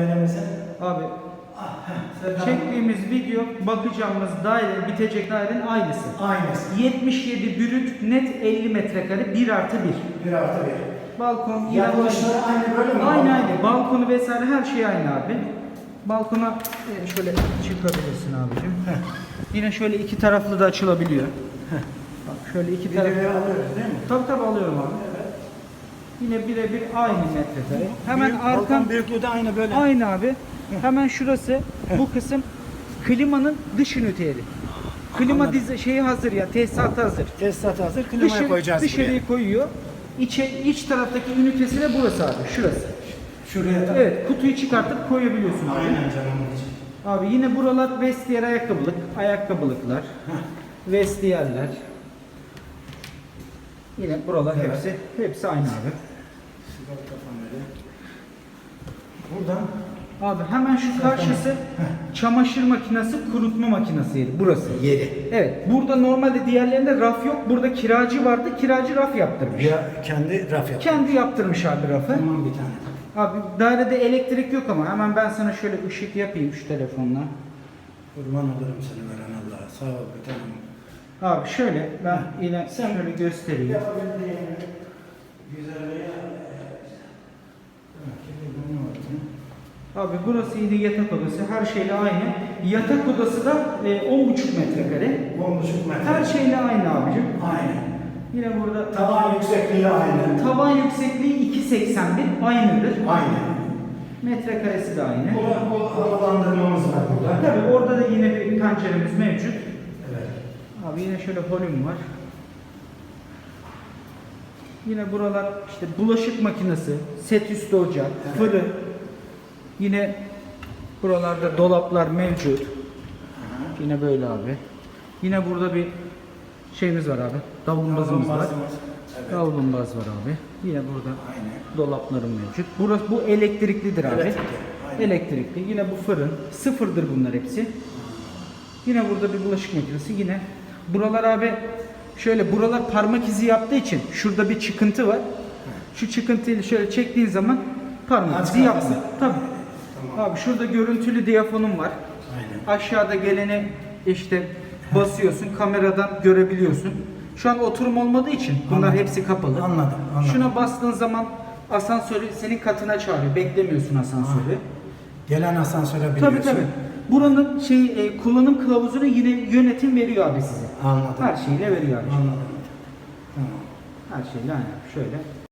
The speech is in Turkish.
dairemize. Abi Ah, heh, Serkan. çektiğimiz video bakacağımız daire, bitecek dairenin aynısı. Aynısı. 77 brüt net 50 metrekare 1 artı 1. Bir artı bir. Balkon yine Yapılışları aynı böyle mi? Aynı aynı. Balkonu vesaire her şey aynı abi. Balkona e, şöyle çıkabilirsin abicim. Yine şöyle iki taraflı da açılabiliyor. Bak şöyle iki taraflı. de alıyoruz değil mi? Tabii tabii alıyorum abi. Yine birebir aynı metrekare. Hemen Büyük- arkan balkon büyüklüğü de aynı böyle. aynı abi. Hemen şurası bu kısım klimanın dış üniteri. Klima Anladım. dizi şeyi hazır ya, tesisatı hazır. Tesisat hazır. Klimaya Dışı- koyacağız dışarıyı koyuyor. İçe, iç taraftaki ünitesi de burası abi, şurası. buraya. Şuraya da. Evet, kutuyu çıkartıp koyabiliyorsun abi. Aynen canım. Abi yine buralar vestiyer ayakkabılık, ayakkabılıklar, vestiyerler. Yine buralar hepsi hepsi aynı abi. Buradan Abi hemen şu karşısı çamaşır makinesi, kurutma makinesiydi burası. yeri. Evet, burada normalde diğerlerinde raf yok. Burada kiracı vardı. Kiracı raf yaptırmış. Ya kendi raf yap. Kendi yaptırmış abi rafı. Tamam bir tane. Abi dairede elektrik yok ama hemen ben sana şöyle ışık yapayım şu telefonla. Kurban olurum seni veren Allah'a. Sağ ol bir tanem. Abi şöyle ben yine Sen- şöyle göstereyim. Yapabildiğini güzelliğe Abi burası yine yatak odası. Her şeyle aynı. Yatak odası da e, 10,5 metrekare. On buçuk metre. Her şeyle aynı abicim. Aynı. Yine burada Tavan yüksekliği aynı. tavan yüksekliği 2.81 aynıdır. Aynı. Metrekaresi de aynı. Bu, bu havalandırmamız var burada. Tabii orada da yine bir penceremiz mevcut. Evet. Abi yine şöyle holüm var. Yine buralar işte bulaşık makinesi, set üstü ocak, Evet. fırın. Yine buralarda dolaplar mevcut. Yine böyle abi. Yine burada bir şeyimiz var abi. Davlumbazımız var. Evet. Davlumbaz var abi. Yine burada Aynı. dolaplarım mevcut. Burası bu elektriklidir abi. Elektrikli, aynen. Elektrikli. Yine bu fırın. Sıfırdır bunlar hepsi. Yine burada bir bulaşık makinesi. Yine buralar abi şöyle buralar parmak izi yaptığı için şurada bir çıkıntı var. Şu çıkıntıyı şöyle çektiğin zaman parmak izi yapmıyor. Tabii. Tamam. Abi şurada görüntülü diyafonum var. Aynen. Aşağıda geleni işte basıyorsun kameradan görebiliyorsun. Şu an oturum olmadığı için bunlar Anladım. hepsi kapalı. Anladım, anladım. Şuna bastığın zaman asansörü senin katına çağırıyor. Beklemiyorsun asansörü. Gelen asansöre biniyorsun. Tabii tabii. Buranın şey e, kullanım kılavuzunu yine yönetim veriyor abi size. Anladım. Her şeyle veriyor abi. Anladım. Tamam. Her şeyle aynen şöyle.